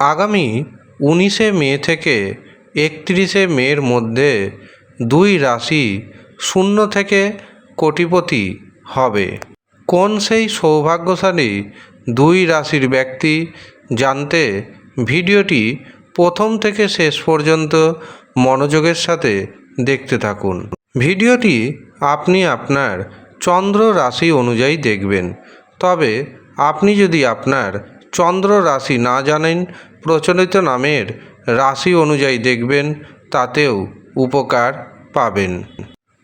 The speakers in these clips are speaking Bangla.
আগামী উনিশে মে থেকে একত্রিশে মের মধ্যে দুই রাশি শূন্য থেকে কোটিপতি হবে। কোন সেই সৌভাগ্যশালী দুই রাশির ব্যক্তি জানতে ভিডিওটি প্রথম থেকে শেষ পর্যন্ত মনোযোগের সাথে দেখতে থাকুন। ভিডিওটি আপনি আপনার চন্দ্র রাশি অনুযায়ী দেখবেন। তবে আপনি যদি আপনার চন্দ্র রাশি না জানেন প্রচলিত নামের রাশি অনুযায়ী দেখবেন, তাতেও উপকার পাবেন।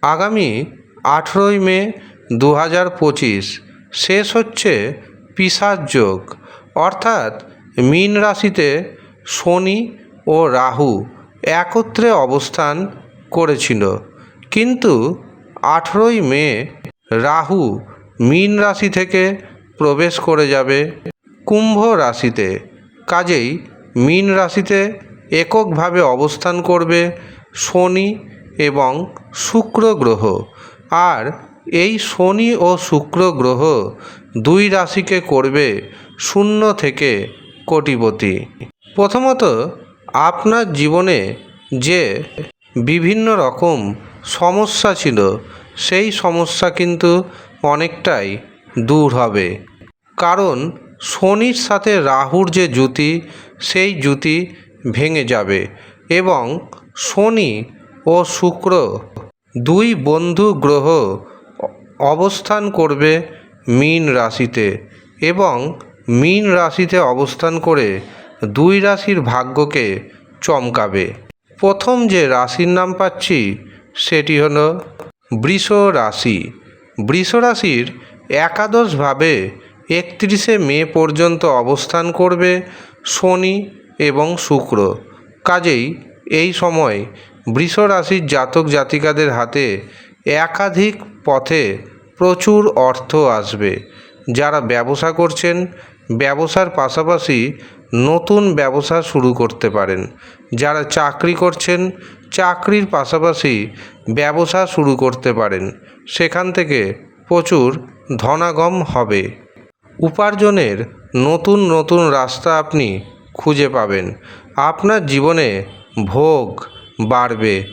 আগামী আঠেরোই মে দু হাজার পঁচিশ, শেষ হচ্ছে পিসার যোগ। অর্থাৎ মীন রাশিতে শনি ও রাহু একত্রে অবস্থান করেছিল। কিন্তু আঠেরোই মে রাহু মীন রাশি থেকে প্রবেশ করে যাবে। কুম্ভ রাশিতে। কাজেই মীন রাশিতে এককভাবে অবস্থান করবে শনি এবং শুক্র গ্রহ। আর এই শনি ও শুক্র গ্রহ দুই রাশিকে করবে শূন্য থেকে কোটিপতি। প্রথমত, আপনার জীবনে যে বিভিন্ন রকম সমস্যা ছিল, সেই সমস্যা কিন্তু অনেকটাই দূর হবে। কারণ শনির সাথে রাহুর যে জুতি সেই জুতি ভেঙে যাবে এবং শনি ও শুক্র দুই বন্ধু গ্রহ অবস্থান করবে মীন রাশিতে এবং মীন রাশিতে অবস্থান করে দুই রাশির ভাগ্যকে চমকাবে। প্রথম যে রাশির নাম পাচ্ছি, সেটি হল বৃষ রাশি। বৃষ রাশির একাদশভাবে একত্রিশে মে পর্যন্ত অবস্থান করবে শনি এবং শুক্র। কাজেই এই সময় বৃষ রাশির জাতক জাতিকাদের হাতে একাধিক পথে প্রচুর অর্থ আসবে। যারা ব্যবসা করছেন, ব্যবসার পাশাপাশি নতুন ব্যবসা শুরু করতে পারেন। যারা চাকরি করছেন, চাকরির পাশাপাশি ব্যবসা শুরু করতে পারেন। সেখান থেকে প্রচুর ধনাগম হবে। উপার্জনের নতুন নতুন রাস্তা আপনি খুঁজে পাবেন। আপনার জীবনে ভোগ বাড়বে।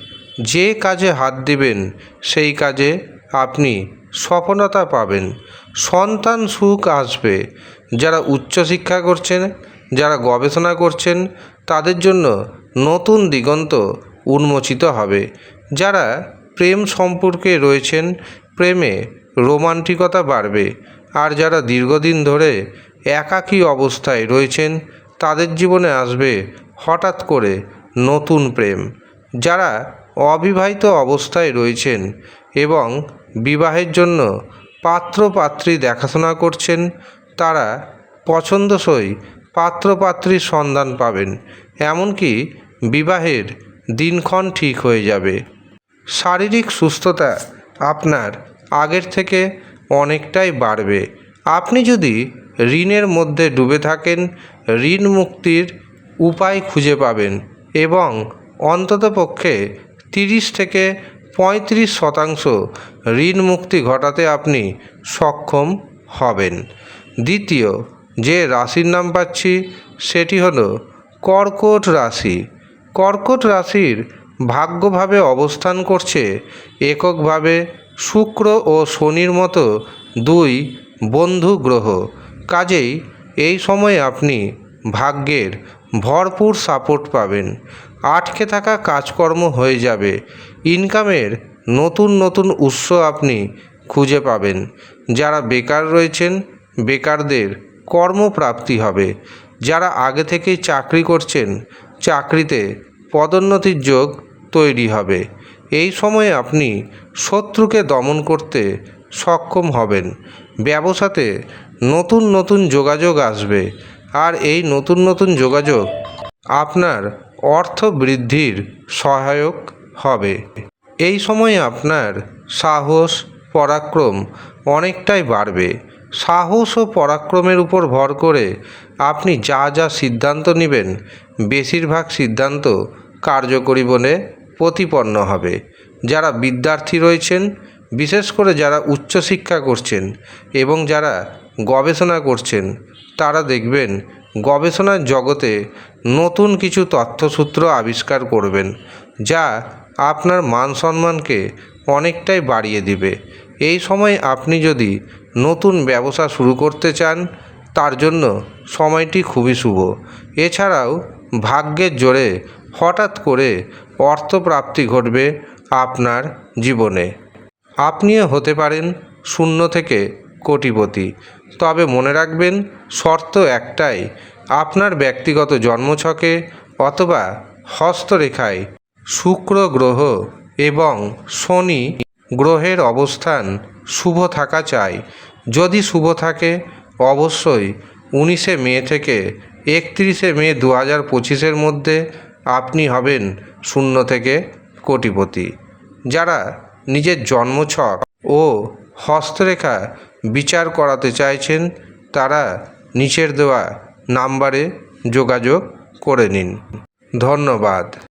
যে কাজে হাত দিবেন, সেই কাজে আপনি সফলতা পাবেন। সন্তান সুখ আসবে। যারা উচ্চশিক্ষা করছেন, যারা গবেষণা করছেন, তাদের জন্য নতুন দিগন্ত উন্মোচিত হবে। যারা প্রেম সম্পর্কে রয়েছেন, প্রেমে রোমান্টিকতা বাড়বে। আর যারা দীর্ঘদিন ধরে একাকী অবস্থায় রয়েছেন, তাদের জীবনে আসবে হঠাৎ করে নতুন প্রেম। যারা অবিবাহিত অবস্থায় রয়েছেন এবং বিবাহের জন্য পাত্র পাত্রী দেখাশোনা করছেন, তারা পছন্দসই পাত্রপাত্রীর সন্ধান পাবেন, এমনকি বিবাহের দিনক্ষণ ঠিক হয়ে যাবে। শারীরিক সুস্থতা আপনার আগের থেকে অনেকটাই বাড়বে। আপনি যদি ঋণের মধ্যে ডুবে থাকেন, ঋণ মুক্তির উপায় খুঁজে পাবেন এবং অন্ততপক্ষে তিরিশ থেকে পঁয়ত্রিশ শতাংশ ঋণ মুক্তি ঘটাতে আপনি সক্ষম হবেন। দ্বিতীয়, যে রাশির নাম পাচ্ছি, সেটি হলো কর্কট রাশি। কর্কট রাশির ভাগ্যভাবে অবস্থান করছে, এককভাবে শুক্র ও শনির মতো দুই বন্ধু গ্রহ। কাজেই এই সময়ে আপনি ভাগ্যের ভরপুর সাপোর্ট পাবেন। আটকে থাকা কাজকর্ম হয়ে যাবে। ইনকামের নতুন নতুন উৎস আপনি খুঁজে পাবেন। যারা বেকার রয়েছেন, বেকারদের কর্মপ্রাপ্তি হবে। যারা আগে থেকেই চাকরি করছেন, চাকরিতে পদোন্নতির যোগ তৈরি হবে। এই সময়ে আপনি শত্রুকে দমন করতে সক্ষম হবেন। ব্যবসাতে নতুন নতুন যোগাযোগ আসবে। আর এই নতুন নতুন যোগাযোগ আপনার অর্থ বৃদ্ধির সহায়ক হবে। এই সময়ে আপনার সাহস, পরাক্রম অনেকটাই বাড়বে। সাহস ও পরাক্রমের উপর ভর করে আপনি যা যা সিদ্ধান্ত নেবেন, বেশিরভাগ সিদ্ধান্ত কার্যকরী বলে প্রতিপন্ন হবে। যারা বিদ্যার্থী রয়েছেন, বিশেষ করে যারা উচ্চশিক্ষা করছেন এবং যারা গবেষণা করছেন, তারা দেখবেন গবেষণার জগতে নতুন কিছু তথ্যসূত্র আবিষ্কার করবেন, যা আপনার মান সম্মানকে অনেকটাই বাড়িয়ে দিবে। এই সময় আপনি যদি নতুন ব্যবসা শুরু করতে চান, তার জন্য সময়টি খুবই শুভ। এছাড়াও ভাগ্যের জোরে হঠাৎ করে অর্থপ্রাপ্তি ঘটবে আপনার জীবনে। আপনিও হতে পারেন শূন্য থেকে কোটিপতি। তবে মনে রাখবেন, শর্ত একটাই, আপনার ব্যক্তিগত জন্মছকে অথবা হস্তরেখায় শুক্র গ্রহ এবং শনি গ্রহের অবস্থান শুভ থাকা চাই। যদি শুভ থাকে, অবশ্যই উনিশে মে থেকে একত্রিশে মে দু হাজার পঁচিশের মধ্যে আপনি হবেন শূন্য থেকে কোটিপতি। যারা নিজের জন্মছক ও হস্তরেখা বিচার করাতে চাইছেন, তারা নিচের দেওয়া নাম্বারে যোগাযোগ করে নিন। ধন্যবাদ।